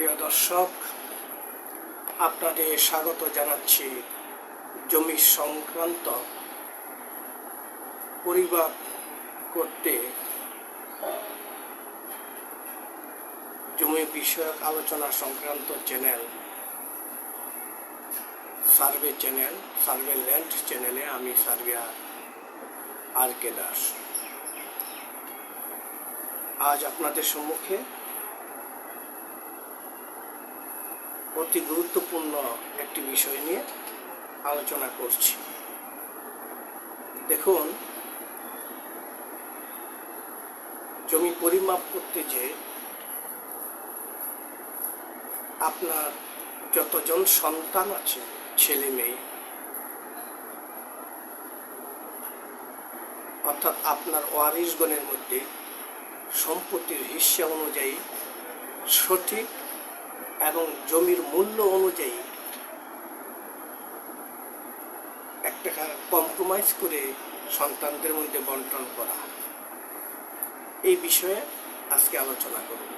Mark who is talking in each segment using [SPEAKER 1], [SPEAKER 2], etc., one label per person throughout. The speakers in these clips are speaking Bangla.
[SPEAKER 1] প্রিয় দর্শক, আপনাদের স্বাগত জানাচ্ছি জমি সংক্রান্ত পরিমাপ করতে জমি বিষয়ক আলোচনা সংক্রান্ত channel, survey channel, survey land চ্যানেলে আমি সার্ভিয়া আর কে দাস। আজ আপনাদের সম্মুখে অতি গুরুত্বপূর্ণ একটি বিষয় নিয়ে আলোচনা করছি। দেখুন, জমি পরিমাপ করতে যে আপনার যতজন সন্তান আছে, ছেলে মেয়ে, অর্থাৎ আপনার ওয়ারিশগণের মধ্যে সম্পত্তির হিস্সা অনুযায়ী সঠিক এবং জমির মূল্য অনুযায়ী এক টাকা কম্প্রোমাইজ করে সন্তানদের মধ্যে বন্টন করা। এই বিষয়ে আজকে আলোচনা করব।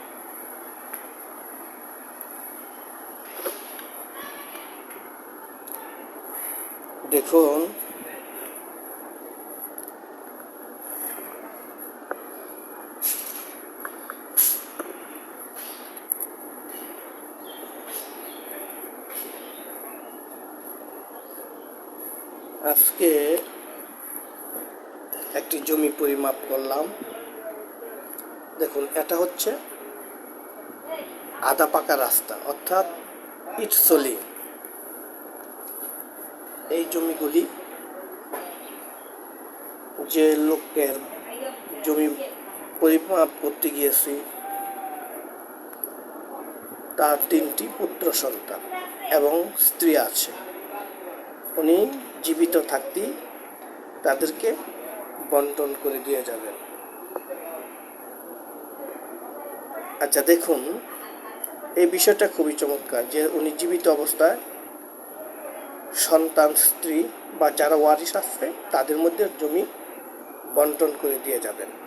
[SPEAKER 1] দেখুন আজকে একটি জমি পরিমাপ করলাম। দেখুন, এটা হচ্ছে আদা পাকা রাস্তা, অর্থাৎ ইটসলি এই জমিগুলি যে লোকের জমি পরিমাপ করতে গিয়েছি, তার তিনটি পুত্র সন্তান এবং স্ত্রী আছে। উনি জীবিত থাকতেই তাদেরকে বন্টন করে দিয়ে যাবেন। আচ্ছা দেখুন, এই বিষয়টা খুবই চমৎকার যে উনি জীবিত অবস্থায় সন্তান, স্ত্রী বা যারা ওয়ারিস আসবে তাদের মধ্যে জমি বন্টন করে দিয়ে যাবেন।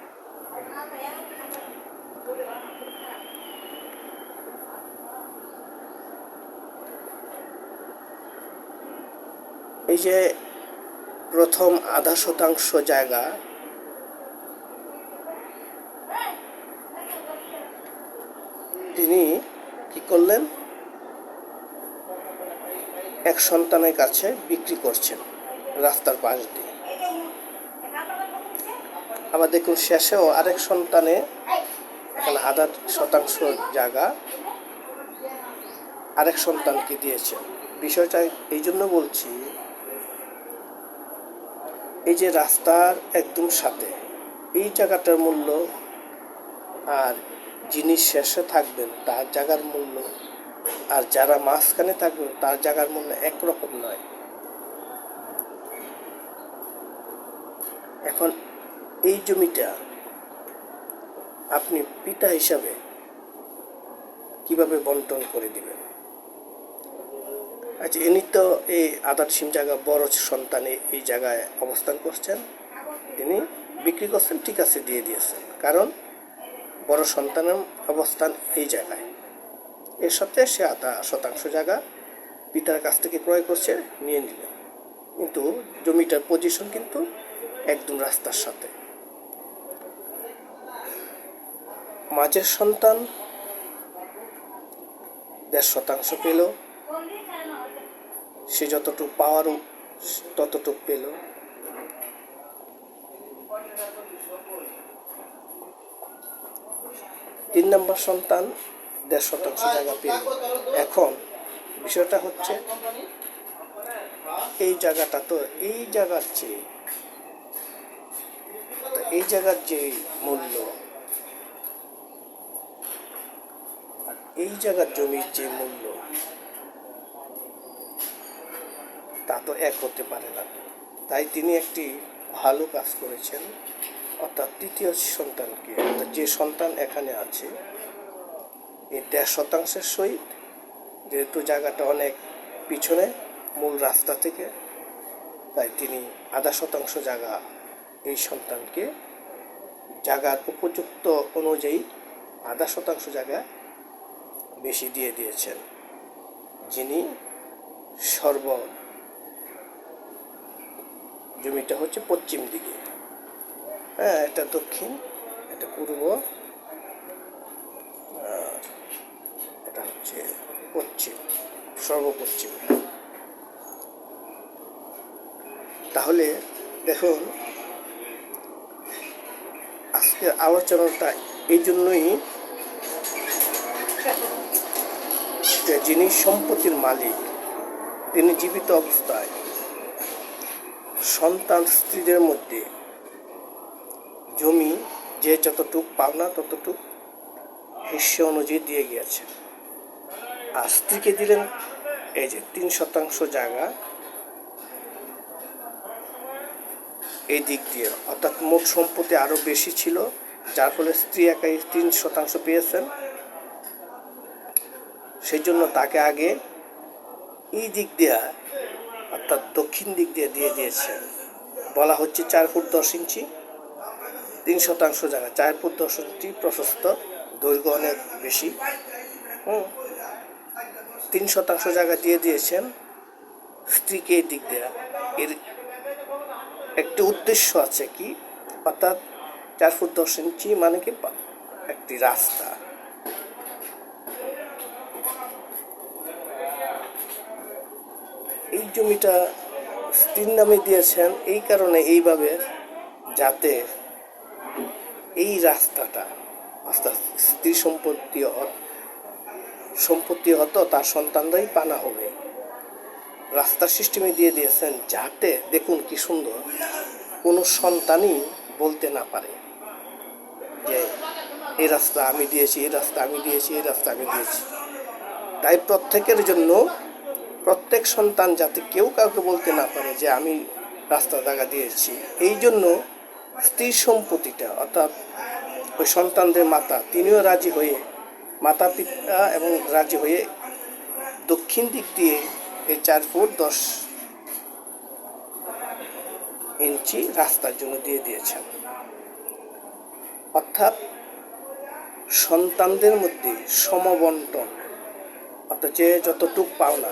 [SPEAKER 1] এই যে প্রথম আধা শতাংশ জায়গা, তিনি কি করলেন? এক সন্তানের কাছে বিক্রি করছেন রাস্তার পাশ দিয়ে। আবার দেখুন শেষেও আরেক সন্তানে এখানে আধা শতাংশ জায়গা, আরেক সন্তানকে দিয়েছেন। বিষয়টা এই জন্য বলছি এই যে রাস্তার একদম সাথে, এই জায়গাটার মূল্য আর যিনি শেষে থাকবেন তার জায়গার মূল্য আর যারা মাঝখানে থাকবেন তার জায়গার মূল্য একরকম নয়। এখন এই জমিটা আপনি পিতা হিসাবে কীভাবে বন্টন করে দিবেন? আচ্ছা ইনি তো এই আদার সিম জায়গা বড় সন্তানে এই জায়গায় অবস্থান করছেন, তিনি বিক্রি করছেন, ঠিক আছে, দিয়ে দিয়েছেন। কারণ বড় সন্তানের অবস্থান এই জায়গায়। এর সাথে সে আধা শতাংশ জায়গা পিতার কাছ থেকে ক্রয় করছে, নিয়ে নিলেন কিন্তু জমিটার পজিশন কিন্তু একদম রাস্তার সাথে। মাঝের সন্তান দেড় শতাংশ পেল সে যতটুকু পাওয়ারও ততটুকু পেল। তিন নম্বর সন্তান দেড় শতাংশ জায়গা পেল। এখন বিষয়টা হচ্ছে, এই জায়গাটা তো, এই জায়গার চেয়ে এই জায়গার যে মূল্য এই জায়গার জমির যে মূল্য তা এক হতে পারে না। তাই তিনি একটি ভালো কাজ করেছেন। অর্থাৎ তৃতীয় সন্তানকে, অর্থাৎ যে সন্তান এখানে আছে এই দেড় শতাংশের সহিত, যেহেতু জায়গাটা অনেক পিছনে, মূল রাস্তা থেকে, তাই তিনি আধা শতাংশ জায়গা এই সন্তানকে, জায়গার উপযুক্ত অনুযায়ী আধা শতাংশ জায়গা বেশি দিয়ে দিয়েছেন। যিনি সর্ব জমিটা হচ্ছে পশ্চিম দিকে। হ্যাঁ এটা দক্ষিণ এটা পূর্ব এটা হচ্ছে পশ্চিম, সর্বপশ্চিম। তাহলে দেখুন, আজকের আলোচনাটা এই জন্যই যিনি সম্পত্তির মালিক, তিনি জীবিত অবস্থায় সন্তান স্ত্রীদের মধ্যে জমি যে যতটুক পাওনা ততটুক হিস্য অনুযায়ী দিয়ে গিয়েছে। আর স্ত্রীকে দিলেন এই যে তিন শতাংশ জায়গা এই দিক দিয়ে। অর্থাৎ মোট সম্পত্তি আরও বেশি ছিল, যার ফলে স্ত্রী একাই তিন শতাংশ পেয়েছেন। সেই জন্য তাকে আগে এই দিক দিয়ে অর্থাৎ দক্ষিণ দিক দিয়ে দিয়ে দিয়েছেন বলা হচ্ছে চার ফুট দশ ইঞ্চি, তিন শতাংশ জায়গা। চার ফুট দশ ইঞ্চি প্রশস্ত, দৈর্ঘ্য অনেক বেশি। হুম। তিন শতাংশ জায়গা দিয়ে দিয়েছেন স্ত্রীকে এই দিক দেয়া। এর একটি উদ্দেশ্য আছে কি? অর্থাৎ চার ফুট দশ ইঞ্চি মানে কি? একটি রাস্তা। এই জমিটা স্ত্রীর নামে দিয়েছেন, এই কারণে এইভাবে যাতে এই রাস্তাটা অর্থাৎ স্ত্রী সম্পত্তি সম্পত্তি হতো, তার সন্তানরাই পানা হবে। রাস্তার সিস্টেমে দিয়ে দিয়েছেন যাতে, দেখুন কি সুন্দর, কোনো সন্তানই বলতে না পারে যে, এই রাস্তা আমি দিয়েছি, এই রাস্তা আমি দিয়েছি, এই রাস্তা আমি দিয়েছি। তাই প্রত্যেকের জন্য প্রত্যেক সন্তান যাতে কেউ কাউকে বলতে না পারে যে আমি রাস্তা জায়গা দিয়েছি, এই জন্য স্ত্রী সম্পত্তিটা, অর্থাৎ ওই সন্তানদের মাতা, তিনিও রাজি হয়ে মাতা পিতা এবং রাজি হয়ে দক্ষিণ দিক দিয়ে এই চার ফুট দশ ইঞ্চি রাস্তার জন্য দিয়ে দিয়েছেন। অর্থাৎ সন্তানদের মধ্যে সমবন্টন, অর্থাৎ যে যতটুক পাওনা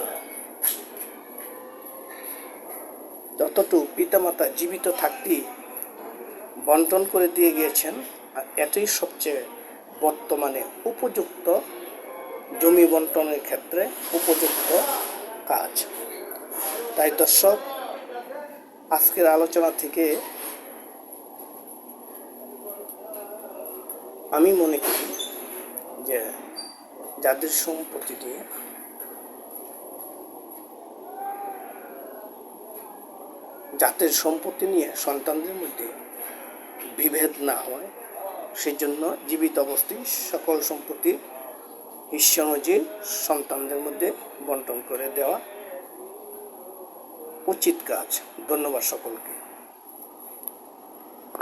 [SPEAKER 1] যতটুক পিতামাতা জীবিত থাকতেই বন্টন করে দিয়ে গিয়েছেন, আর এটাই সবচেয়ে বর্তমানে উপযুক্ত জমি বন্টনের ক্ষেত্রে উপযুক্ত কাজ। তাই দর্শক, আজকের আলোচনা থেকে আমি মনে করি যে যাদের সম্পত্তি জাতের সম্পত্তি নিয়ে সন্তানদের মধ্যে বিভেদ না হয়। সেই জন্য জীবিত অবস্থায় সকল সম্পত্তি ঈশ্বর অনুযায়ী সন্তানদের মধ্যে বন্টন করে দেওয়া উচিত কাজ। ধন্যবাদ সকলকে।